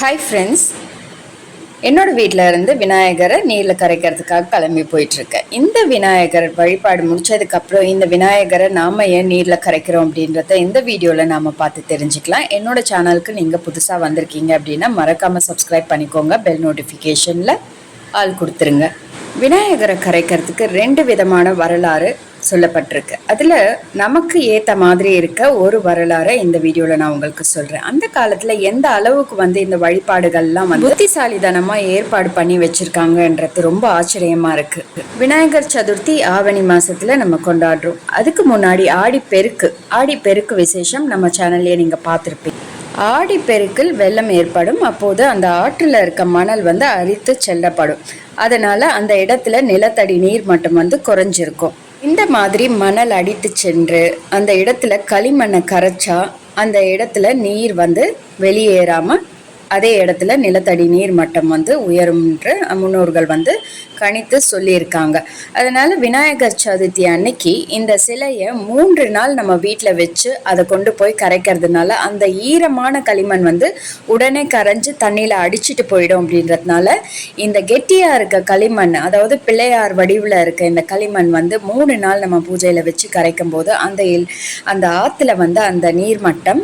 Hi friends என்னோடய வீட்டில் இருந்து விநாயகரை நீரில் கரைக்கிறதுக்காக கிளம்பி போயிட்டுருக்கேன். இந்த விநாயகர் வழிபாடு முடித்ததுக்கப்புறம் இந்த விநாயகரை நாம் ஏன் நீரில் கரைக்கிறோம் அப்படின்றத இந்த வீடியோவில் நாம் பார்த்து தெரிஞ்சுக்கலாம். என்னோடய சேனலுக்கு நீங்கள் புதுசாக வந்திருக்கீங்க அப்படின்னா மறக்காமல் சப்ஸ்கிரைப் பண்ணிக்கோங்க. பெல் நோட்டிஃபிகேஷனில் ஆள் கொடுத்துருங்க. விநாயகரை கரைக்கிறதுக்கு ரெண்டு விதமான வரலாறு சொல்லப்பட்டிருக்கு. அதில் நமக்கு ஏற்ற மாதிரி இருக்க ஒரு வரலாறை இந்த வீடியோவில் நான் உங்களுக்கு சொல்கிறேன் அந்த காலத்தில் எந்த அளவுக்கு வந்து இந்த வழிபாடுகள்லாம் வந்து புத்திசாலிதனமாக ஏற்பாடு பண்ணி வச்சுருக்காங்கன்றது ரொம்ப ஆச்சரியமாக இருக்குது விநாயகர் சதுர்த்தி ஆவணி மாதத்தில் நம்ம கொண்டாடுறோம். அதுக்கு முன்னாடி ஆடி பெருக்கு ஆடி பெருக்கு விசேஷம் நம்ம சேனல்லையே நீங்கள் பார்த்துருப்பீங்க. ஆடி பெருக்கில் வெள்ளம் ஏற்படும். அப்போது அந்த ஆற்றில் இருக்க மணல் வந்து அரித்து செல்லப்படும். அதனால் அந்த இடத்துல நிலத்தடி நீர் மட்டும் வந்து குறைஞ்சிருக்கும். இந்த மாதிரி மணல் அடித்து சென்று அந்த இடத்துல களிமண்ணை கரைச்சா அந்த இடத்துல நீர் வந்து வெளியேறாம அதே இடத்துல நிலத்தடி நீர் மட்டம் வந்து உயரும் என்று முன்னோர்கள் வந்து கணித்து சொல்லியிருக்காங்க. அதனால விநாயகர் சதுர்த்தி அன்னைக்கு இந்த சிலையை மூன்று நாள் நம்ம வீட்டில் வச்சு அதை கொண்டு போய் கரைக்கிறதுனால அந்த ஈரமான களிமண் வந்து உடனே கரைஞ்சு தண்ணியில் அடிச்சிட்டு போயிடும் அப்படின்றதுனால இந்த கெட்டியாக இருக்க களிமண் அதாவது பிள்ளையார் வடிவில் இருக்க இந்த களிமண் வந்து மூணு நாள் நம்ம பூஜையில் வச்சு கரைக்கும் போது அந்த அந்த ஆற்றுல வந்து அந்த நீர்மட்டம்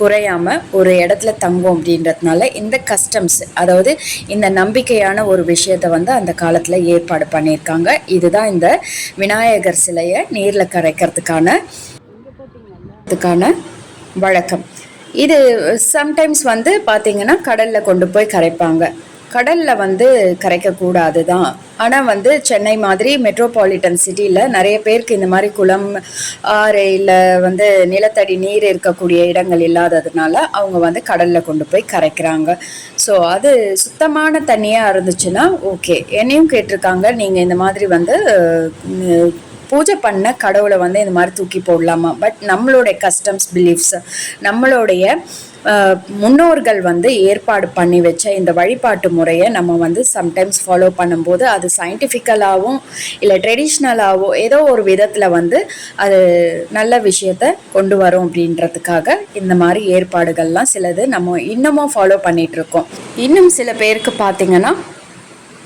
குறையாமல் ஒரு இடத்துல தங்கும் அப்படின்றதுனால இந்த கஸ்டம்ஸ் அதாவது இந்த நம்பிக்கையான ஒரு விஷயத்தை வந்து அந்த காலத்தில் ஏற்பாடு பண்ணியிருக்காங்க. இதுதான் இந்த விநாயகர் சிலையை நீரில் கரைக்கிறதுக்கான வழக்கம். இது சம்டைம்ஸ் வந்து பார்த்தீங்கன்னா கடலில் கொண்டு போய் கரைப்பாங்க. கடலில் வந்து கரைக்கக்கூடாது தான் ஆனால் வந்து சென்னை மாதிரி மெட்ரோபாலிட்டன் சிட்டியில் நிறைய பேருக்கு இந்த மாதிரி குளம் ஆறு இல்லை வந்து நிலத்தடி நீர் இருக்கக்கூடிய இடங்கள் இல்லாததுனால அவங்க வந்து கடலில் கொண்டு போய் கரைக்கிறாங்க. ஸோ அது சுத்தமான தண்ணியாக இருந்துச்சுன்னா ஓகே என்னையும் கேட்டிருக்காங்க நீங்கள் இந்த மாதிரி வந்து பூஜை பண்ண கடவுளை வந்து இந்த மாதிரி தூக்கி போடலாமா? பட் நம்மளுடைய கஸ்டம்ஸ் பிலீஃப்ஸ் நம்மளுடைய முன்னோர்கள் வந்து ஏற்பாடு பண்ணி வச்ச இந்த வழிபாட்டு முறையை நம்ம வந்து சம்டைம்ஸ் ஃபாலோ பண்ணும்போது அது சயின்டிஃபிக்கலாகவும் இல்லை ட்ரெடிஷ்னலாகவோ ஏதோ ஒரு விதத்தில் வந்து அது நல்ல விஷயத்த கொண்டு வரும் அப்படின்றதுக்காக இந்த மாதிரி ஏற்பாடுகள்லாம் சிலது நம்ம இன்னமும் ஃபாலோ பண்ணிகிட்ருக்கோம் இன்னும் சில பேருக்கு பார்த்தீங்கன்னா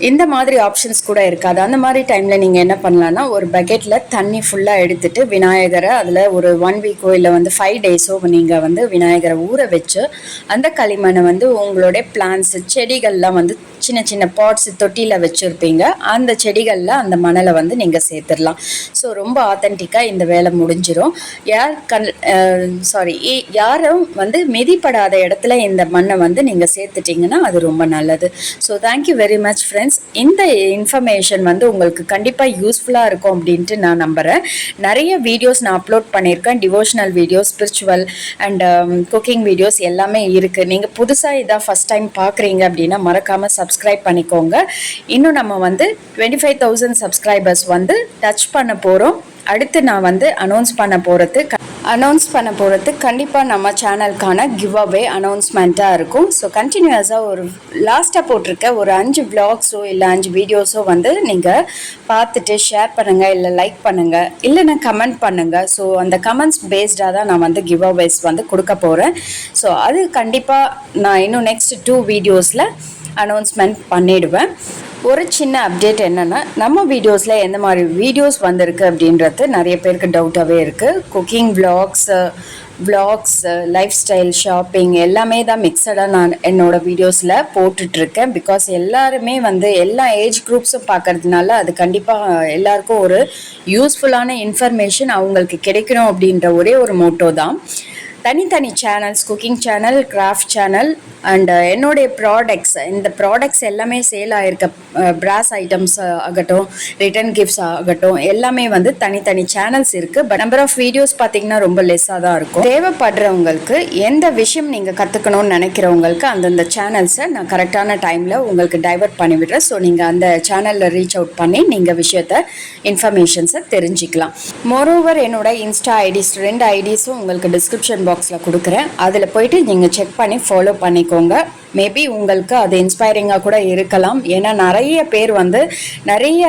இந்த மாதிரி ஆப்ஷன்ஸ் கூட இருக்காது. அந்த மாதிரி டைமில் நீங்கள் என்ன பண்ணலான்னா ஒரு பக்கெட்டில் தண்ணி ஃபுல்லாக எடுத்துட்டு விநாயகரை அதில் ஒரு ஒன் வீக்கோ இல்லை வந்து ஃபைவ் டேஸோ நீங்கள் வந்து விநாயகரை ஊற வச்சு அந்த களிமண்ணை வந்து உங்களுடைய பிளான்ஸ் செடிகள்லாம் வந்து சின்ன சின்ன பாட்ஸ் தொட்டியில் வச்சுருப்பீங்க. அந்த செடிகளில் அந்த மணலை வந்து நீங்கள் சேர்த்துடலாம். ஸோ ரொம்ப ஆத்தென்டிக்காக இந்த வேலை முடிஞ்சிடும் யார் கண் சாரி யாரும் வந்து மிதிப்படாத இடத்துல இந்த மண்ணை வந்து நீங்கள் சேர்த்துட்டிங்கன்னா அது ரொம்ப நல்லது. So thank you very much friends இந்த இன்ஃபர்மேஷன் வந்து உங்களுக்கு கண்டிப்பாக யூஸ்ஃபுல்லாக இருக்கும் அப்படின்ட்டு நான் நம்புகிறேன் நிறைய வீடியோஸ் நான் அப்லோட் பண்ணியிருக்கேன். Devotional videos spiritual and cooking videos எல்லாமே இருக்குது நீங்கள் புதுசாக இதாக ஃபஸ்ட் டைம் பார்க்குறீங்க அப்படின்னா மறக்காமல் சப்ஸ்கிரைப் பண்ணிக்கோங்க. இன்னும் நம்ம வந்து டுவெண்ட்டி ஃபைவ் தௌசண்ட் சப்ஸ்கிரைபர்ஸ் வந்து டச் பண்ண போகிறோம் அடுத்து நான் வந்து அனௌன்ஸ் பண்ண போகிறது அனௌன்ஸ் பண்ண போகிறது கண்டிப்பாக நம்ம சேனலுக்கான கிவ் அவே அனௌன்ஸ்மெண்ட்டாக இருக்கும். ஸோ கண்டினியூஸாக ஒரு லாஸ்ட்டாக போட்டிருக்க ஒரு அஞ்சு vlogsஓ இல்லை அஞ்சு வீடியோஸோ வந்து நீங்கள் பார்த்துட்டு ஷேர் பண்ணுங்கள் இல்லை லைக் பண்ணுங்கள் இல்லைன்னா கமெண்ட் பண்ணுங்கள் ஸோ அந்த கமெண்ட்ஸ் பேஸ்டாக தான் நான் வந்து கிவ் அவேஸ் வந்து கொடுக்க போகிறேன் ஸோ அது கண்டிப்பாக நான் இன்னும் நெக்ஸ்ட் டூ வீடியோஸில் அனௌன்ஸ்மெண்ட் பண்ணிடுவேன். ஒரு சின்ன அப்டேட் என்னென்னா நம்ம வீடியோஸில் எந்த மாதிரி வீடியோஸ் வந்திருக்கு அப்படின்றது நிறைய பேருக்கு டவுட்டாகவே இருக்குது cooking vlogs vlogs lifestyle shopping எல்லாமே தான் மிக்சடாக நான் என்னோடய வீடியோஸில் போட்டுட்ருக்கேன். பிகாஸ் எல்லாருமே வந்து எல்லா ஏஜ் குரூப்ஸும் பார்க்கறதுனால அது கண்டிப்பாக எல்லாருக்கும் ஒரு யூஸ்ஃபுல்லான இன்ஃபர்மேஷன் அவங்களுக்கு கிடைக்கணும் அப்படின்ற ஒரே ஒரு மோட்டோ தான். தனித்தனி channels cooking channel craft channel and என்னுடைய ப்ராடக்ட்ஸ் இந்த ப்ராடக்ட்ஸ் எல்லாமே சேல் ஆகிருக்க பிராஸ் ஐட்டம்ஸ் ஆகட்டும் ரிட்டர்ன் கிஃப்ட்ஸ் ஆகட்டும் எல்லாமே வந்து தனித்தனி சேனல்ஸ் இருக்குது பட் நம்பர் ஆஃப் வீடியோஸ் பார்த்தீங்கன்னா ரொம்ப லெஸ்ஸாக தான் இருக்கும். தேவைப்படுறவங்களுக்கு எந்த விஷயம் நீங்கள் கற்றுக்கணும்னு நினைக்கிறவங்களுக்கு அந்தந்த சேனல்ஸை நான் கரெக்டான டைமில் உங்களுக்கு டைவர்ட் பண்ணி விடுறேன். ஸோ நீங்கள் அந்த சேனலில் ரீச் அவுட் பண்ணி நீங்கள் விஷயத்த இன்ஃபர்மேஷன்ஸை தெரிஞ்சுக்கலாம். மோரோவர் என்னோட இன்ஸ்டா ஐடிஸ் ரெண்டு ஐடிஸும் உங்களுக்கு டிஸ்கிரிப்ஷன் பாக்ஸில் கொடுக்குறேன். அதில் போயிட்டு நீங்கள் செக் பண்ணி ஃபாலோ பண்ணிக்கோங்க. மேபி உங்களுக்கு அது இன்ஸ்பைரிங்காக கூட இருக்கலாம். ஏன்னா நிறைய பேர் வந்து நிறைய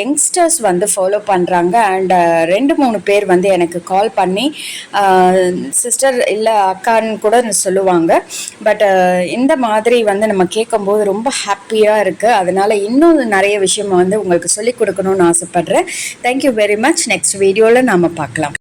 யங்ஸ்டர்ஸ் வந்து ஃபாலோ பண்ணுறாங்க அண்ட் ரெண்டு மூணு பேர் வந்து எனக்கு கால் பண்ணி சிஸ்டர் இல்லை அக்கான்னு கூட சொல்லுவாங்க. பட் இந்த மாதிரி வந்து நம்ம கேட்கும்போது ரொம்ப ஹாப்பியாக இருக்குது அதனால் இன்னும் நிறைய விஷயம் வந்து உங்களுக்கு சொல்லிக் கொடுக்கணும்னு ஆசைப்பட்றேன். தேங்க்யூ வெரி மச் நெக்ஸ்ட் வீடியோவில் நாம் பார்க்கலாம்.